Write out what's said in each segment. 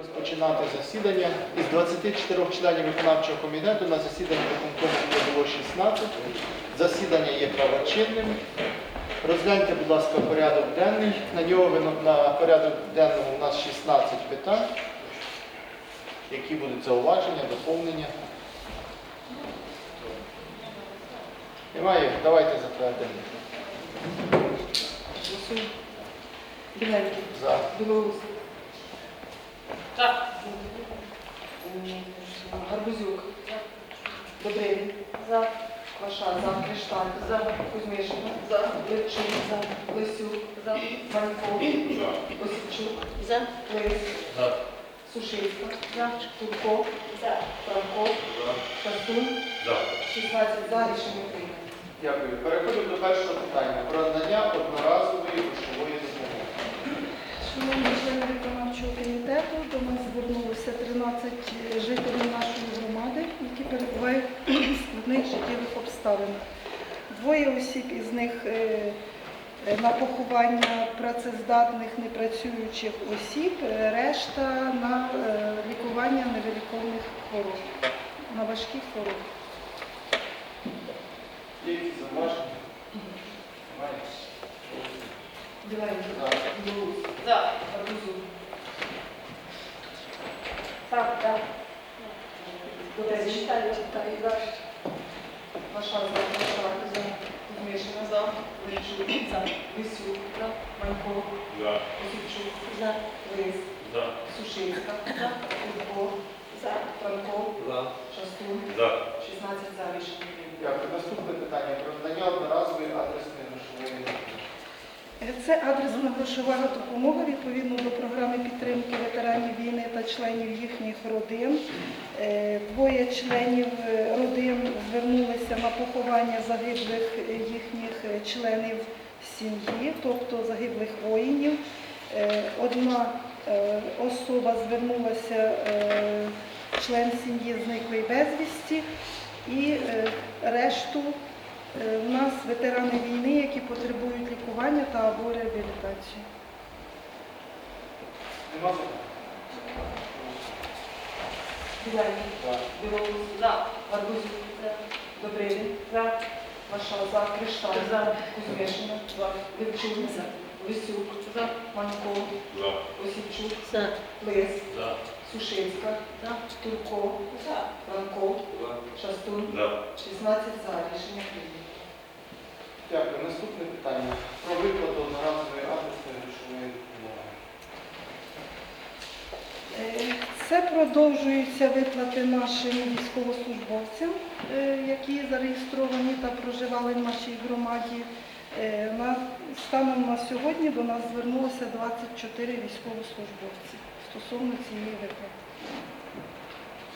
Розпочинати засідання. Із 24 членів виконавчого комітету на засіданні виконкому було 16. Засідання є правочинним. Розгляньте, будь ласка, порядок денний. На нього на порядок денному у нас 16 питань. Які будуть зауваження, доповнення? Немає? Давайте затвердимо. Голосуємо. Біленький. За. Білоус. Так. Гарбузюк. Добрий. За. Кваша. За. Кришталь. За. Кузьмишина. За. Левчук. За. Лисюк. За. Манько. Осіпчук. За. Лис. За. Сушицька. За. Турко. За. Франко. Шастун. За. 16 за. Рішення прийнято. Дякую. Переходимо до першого питання. Про надання одноразової грошової допомоги. Шановні члени виконавчого комітету, до нас звернулося 13 жителів нашої громади, які перебувають в складних життєвих обставинах. Двоє осіб із них е, е, на поховання працездатних непрацюючих осіб, е, решта на лікування невиліковних хвороб, на важкі хвороби. Є якісь зауваження? За. Добрий. Читаю, читаю. Ваша за, ваша за. Кузьмишина за. Левчук. За. Лисюк. За. Манько. За. Осіпчук. За. Лис. За. Сушицька. За. Турко. За. Франко. Шастун. За. 16 за. Рішення. Дякую. Наступне питання про надання допомоги. Це адресна грошова допомога відповідно до програми підтримки ветеранів війни та членів їхніх родин. Е, Двоє членів е, родин звернулися на поховання загиблих їхніх е, членів сім'ї, тобто загиблих воїнів. Одна особа звернулася, член сім'ї зниклий безвісті, і решту У нас ветерани війни, які потребують лікування та або реабілітації. Нема? За. Білоус. За. Гарбузюк. За. Добрий. За. Ваша за. Кришталь. За. Кузьмишина. За. Левчук. За. Лисюк. За. Манько. За. Осіпчук. За. Лис. За. Сушицька. За. Турко. За. Франко. Шастун. За. 16 за. Рішення прийнято. Дякую. Наступне питання про виплату одноразової адресної грошової допомоги. Е, Це продовжуються виплати нашим військовослужбовцям, е, які зареєстровані та проживали в нашій громаді. Е, На, станом на сьогодні до нас звернулося 24 військовослужбовці стосовно цієї виплати.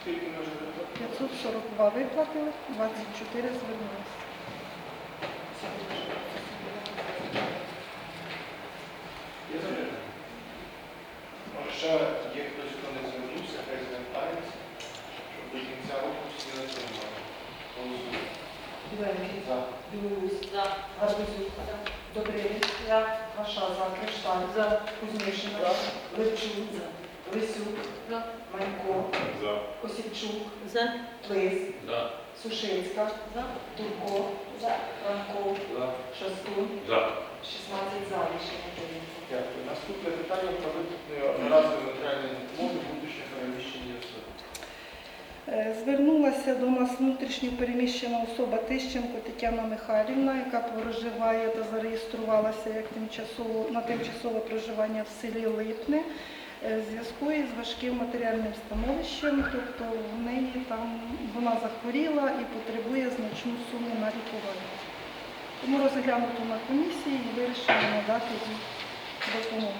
Скільки ми вже виплатили? 542 виплатили, 24 звернулися. Ще є хтось, хто не звернувся, хай звертається, щоб до кінця року всі не отримали. Голосуємо. За. Білоус. За. Гарбузюк. За. Добрий. За. Ваша за. Кришталь. За. Кузьмишина. За. Левчук. За. Лисюк. За. Манько. Осіпчук. За. Лис. За. Сушицька. За. Турко. За. Франко. За. Шастун. За. 16 за. Рішення прийнято. Дякую. Наступне питання про виплату одноразової матеріальної допомоги внутрішньо переміщені особи. Е, Звернулася до нас внутрішньо переміщена особа Тищенко Тетяна Михайлівна, яка проживає та зареєструвалася як тимчасово на тимчасове проживання в селі Липне в зв'язку із важким матеріальним становищем, тобто в неї там вона захворіла і потребує значну суму на лікування. Тому розглянуто на комісії і вирішили надати їй допомогу.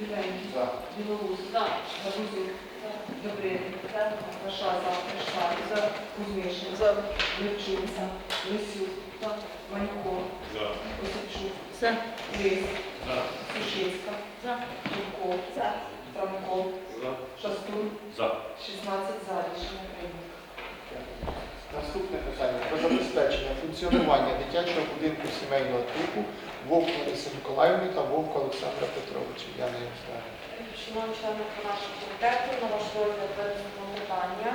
Біленький. За. Білоус. За. Гарбузюк. За. Добрий. За. Кузьмишин. За. Левчук. За. Лисюк. За. Манько. За. За. Лис. За. Сушицька. За. Турко. За. Франко. За. Шастун. За. 16 за. Рішення прийнято. Наступне питання про забезпечення функціонування дитячого будинку сімейного типу Вовк Лариси Миколаївни та Вовка Олександра Петровича. Я не знаю. Шановні члени нашого комітету, на ваш розгляд винесено питання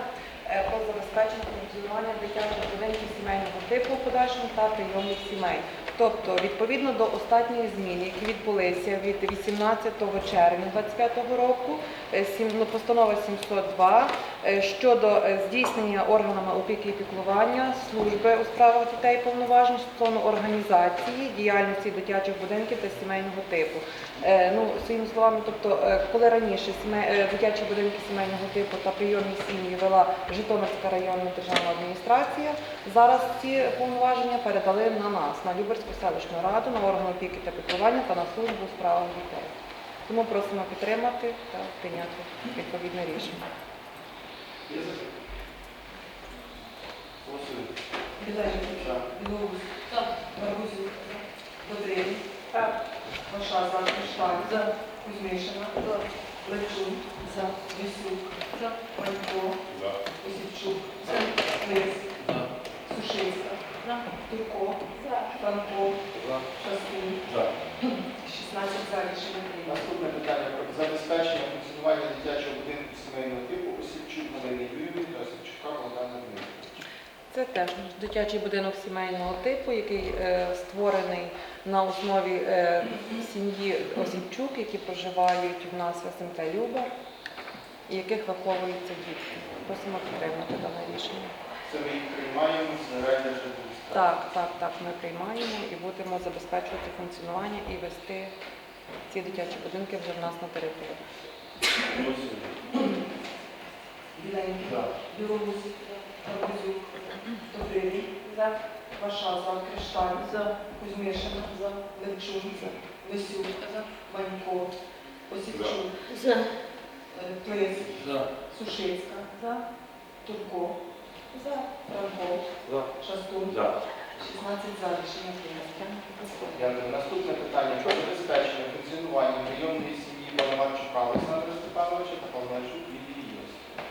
е, про забезпечення функціонування дитячих будинків сімейного типу в подальшому та прийомних сімей. Тобто, відповідно до останніх змін, які відбулися від 18 червня 2025 року, е, ну, постанова 702 е, щодо е, здійснення органами опіки і піклування служби у справах дітей повноважень стосовно організації діяльності дитячих будинків та сімейного типу. Ну, своїми словами, тобто, коли раніше дитячі будинки сімейного типу та прийомні сім'ї вела Житомирська районна державна адміністрація, зараз ці повноваження передали на нас, на Люберську селищну раду, на органи опіки та піклування та на службу у справах дітей. Тому просимо підтримати та прийняти відповідне рішення. Запитання? Голосуємо. Біленький. За. Гарбузюк. Добрий. За. Висюк. Манько. Осівчук. Лис. Сушинська. Турко. Франко. Шастун. 16 за рішення прийнято. Наступне питання про забезпечення функціонування дитячого будинку сімейного типу Осіпчук Галини Юрівни та Осіпчука Богдана Дмитрова. Це теж дитячий будинок сімейного типу, який е, створений на основі е, сім'ї Осінчук, які проживають в нас в СМТ Люба, і яких виховуються дітки. Просимо підтримати дане рішення. Це ми їх приймаємо з райдержадміністрації. Так, так, так, ми приймаємо і будемо забезпечувати функціонування і вести ці дитячі будинки вже в нас на території. Біленький. За. Білоус. Гарбузюк. Добрий. Ваша за Кришталь. за Кузьмишина. за Левчун. Висюк. Манько. Осівчук. Е, Лис. Сушинська. Турко. Франко. Шастун. 16 за рішення прийнято. Наступне питання про забезпечення функціонування прийомної сім'ї Паламарчука Олександра Степановича та Лідії Йосипівни.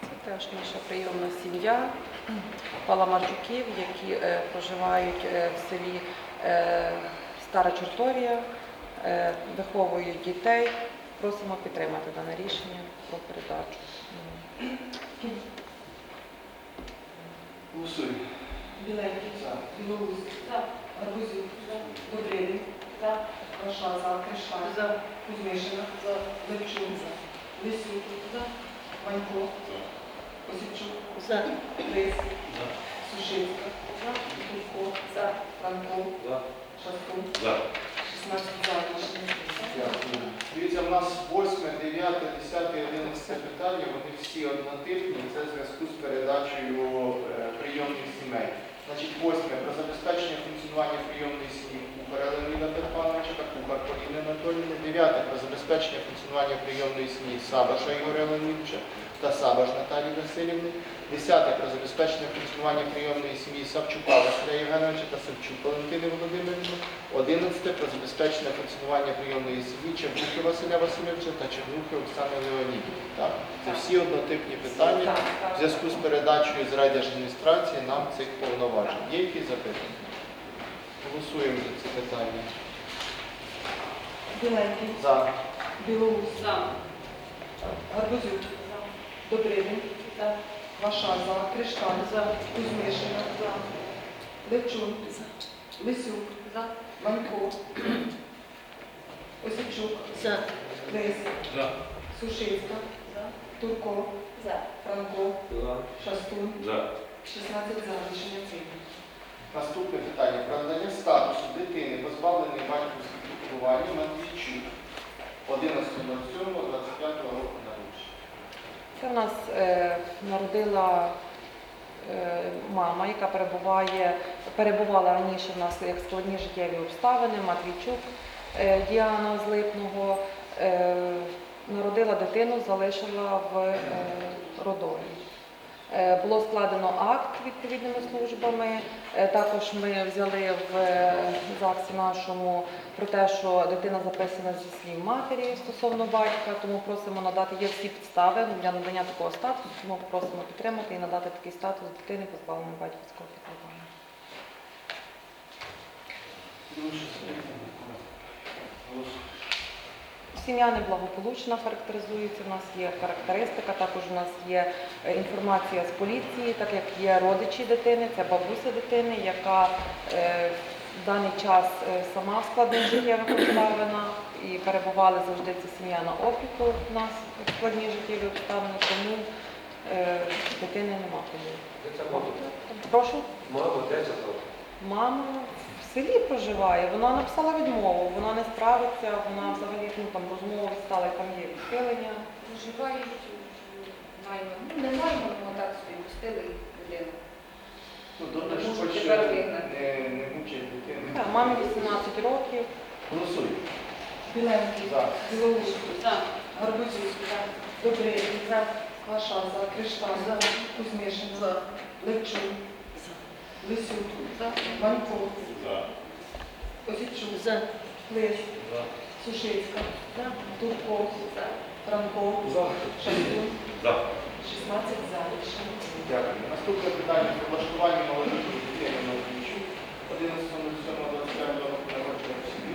Це теж наша прийомна сім'я Паламарчуків, які е, проживають е, в селі е, Стара Чорторія, е, виховують дітей. Просимо підтримати дане рішення про передачу. Голосуємо. Біленький. За. Білоус. Гарбузюк. Добрий. Ваша за Кришталь. Кузьмишина. Левчун. Лисюк. Манько. Осівчук. Лис. Сушинська. Турко. Франко. Шастун. 16 за рішення прийнято. Дякую. Дивіться, в нас 8, 9, 10, 11 питання, вони всі однотипні, це в зв'язку з передачею е, прийомних сімей. Значить, 8 про забезпечення функціонування прийомної сім'ї Кухаря Леоніда Петровича та Кухар Поліни Анатоліївни. 9 про забезпечення функціонування прийомної сім'ї Сабаша Ігоря Леонідовича та Сабаш Наталії Васильівни. 10 про забезпечення функціонування прийомної сім'ї Савчука Василя Євгеновича та Савчук Валентини. 11 про забезпечення функціонування прийомної сім'ї Чернухи Василя Васильовича та Чернухи Оксани Леонідівни. Так? Це всі однотипні питання в зв'язку з передачею з райдержадміністрації нам цих повноважень. Є якісь запитання? Голосуємо за ці питання. Біленький. За. Білоус. Гарбузюк. Добрий. Ваша за Кришталь. Кузьмишина. Левчун. Лисюк. Манько. Осівчук. Лис. Сушинська. Турко. Франко. Шастун. 16 за рішення прийнято. Наступне питання про надання статусу дитини, позбавленої батьківського піклування Матвійчук 11.07.25 року народження. Це в нас е, народила е, мама, яка перебуває, перебувала раніше в нас як складні життєві обставини, Матвійчук е, Діана з Липного. Е, народила дитину, залишила в е, роддомі. Е, Було складено акт відповідними службами. Е, Також ми взяли в е, ЗАГСі нашому про те, що дитина записана зі слів матері стосовно батька, тому просимо надати є всі підстави для надання такого статусу, тому просимо підтримати і надати такий статус дитини позбавленої батьківського піклування. Сім'я неблагополучна характеризується. У нас є характеристика. Також у нас є е, інформація з поліції, так як є родичі дитини, це бабуся дитини, яка е, в даний час е, сама в складних життєвих обставинах і перебували завжди ця сім'я на опіку в нас в складні життєві обставини, тому дитини нема. Прошу. Мама, де це? Мама в селі проживає, вона написала відмову, вона не справиться, вона взагалі ну, там розмови стала, там є відхилення. Проживають наймом. Ну, не наймом, а так собі пустили людину. Ну, добре, що хоч не, мучить дитину. Так, мамі 18 років. Голосуй. Біленький, За. Білоус, Гарбузюк, Добрий, Ваша, за Криштан, Кузьмишин, Левчун, Лисюк, Манько, Осіпчук, Лис, Сушицька, Турков, Франко, Шастун, 16 за. Дякую. Наступне питання про влаштування малолітньої дитини на Вінчу. 11.07.25 року народження сім'ї,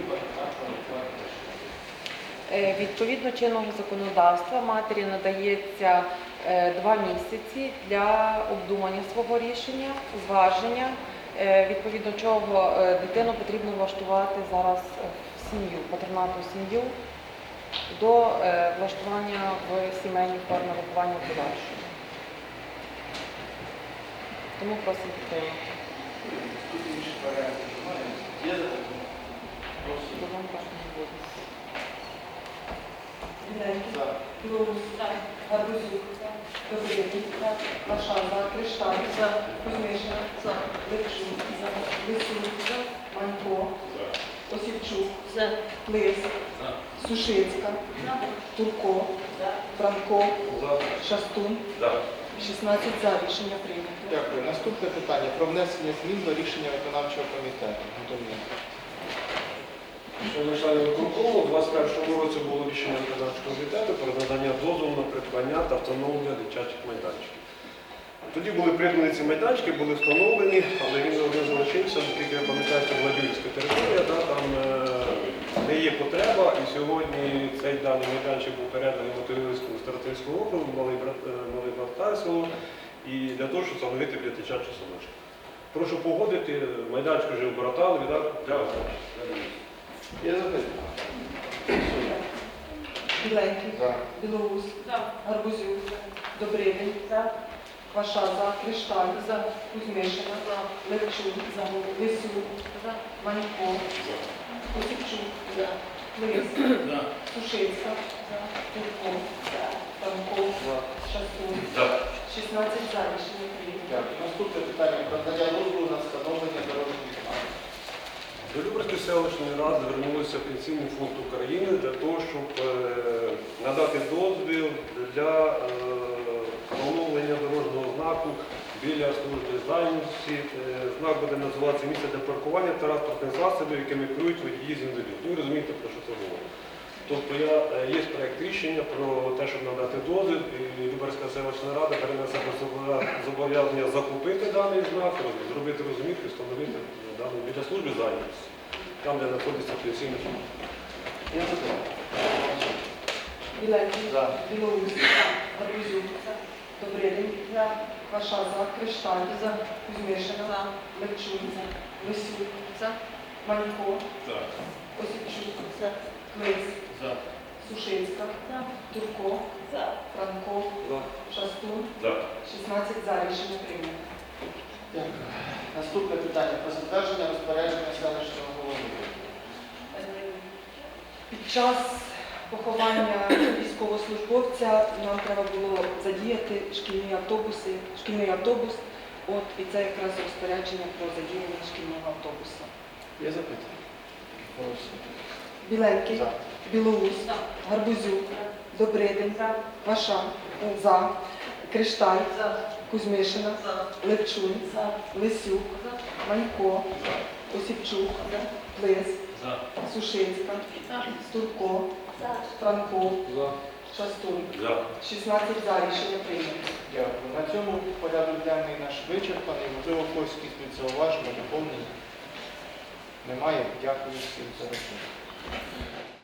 Е, Відповідно чинного законодавства матері надається два місяці для обдумання свого рішення, зваження, е, відповідно чого е, дитину потрібно влаштувати зараз е, в сім'ю, патронатну сім'ю до е, влаштування в сімейній формі виховання в подальшому. Тому просимо підтримати. Тут інші варіанти не буде. Біленький, За. Ваша, за Криштан, Кузьмишин, Левчун, Лисюк, Манько, Осіпчук, Лис, Сушицька, Турко, Франко, Шастун, 16 за. Рішення прийнято. Дякую. Наступне питання про внесення змін до рішення виконавчого комітету. Антоніна. Шановні члени виконкому, у 2021 році було рішення виконавчого комітету про надання дозволу на придбання та встановлення дитячих майданчиків. Тоді були придбані ці майданчики, були встановлені, але він не залишився, оскільки я пам'ятаю, це Владюївська територія, да, там не є потреба, і сьогодні цей даний майданчик був переданий Мотовилівському старотинському округу, малий брат, е, малий і для того, щоб встановити дитячий садочок. Прошу погодити, майданчик вже обратали, віддав. Дякую. Є запитання? Біленький, За. Білоус, Гарбузюк, Добридин, Ваша, за Криштан, Кузьмишина, Левчун, Лисюк, Манько, Осіпчук, Лис, Сушицька, Турко, Франко, Шастун, 16 за. Рішення прийнято. Дякую. Наступне питання про надання дозволу на встановлення дорожніх знаків. До Люберської селищної ради звернулися Пенсійний фонд України для того, щоб е, надати дозвіл для е, встановлення дорожнього знаку біля служби зайнятості. Е, Знак буде називатися місце для паркування транспортних засобів, якими керують водії з інвалідів. Ну, ви розумієте, про що це говорить. Тобто я, е, є проєкт рішення про те, щоб надати дозвіл, і Люберська селищна рада зобов'я- зобов'язання закупити даний знак, зробити розмітку, встановити даний біля служби зайнятості, там, де знаходиться пенсійний фонд. Голосуй. Біленький, За. Білоус, Гарбузюк, Добридин, Ваша, за Криштан, Кузьмишина, Левчун, Лисюк, Манько, Осіпчук, Лис, Сушицька, Турко, Франко, Шастун, 16 за. Рішення прийнято. Дякую. Наступне питання про затвердження розпорядження селищного голови. Під час поховання військовослужбовця нам треба було задіяти шкільні автобуси, шкільний автобус. От і це якраз розпорядження про задіяння шкільного автобуса. Запитання? Голосуй. Біленький, За. Білоус, Гарбузюк, Добридин, Ваша, За, Кришталь, Кузьмишина, Левчун, Лисюк, Манько, Осіпчук, Лис, Сушинська, Стурко, Франко, Шастун. 16 за рішення прийнято. Дякую. На цьому порядок денний наш вичерпаний. Можливо, когось якісь зауваження, доповнення. Немає. Дякую всім за роботу.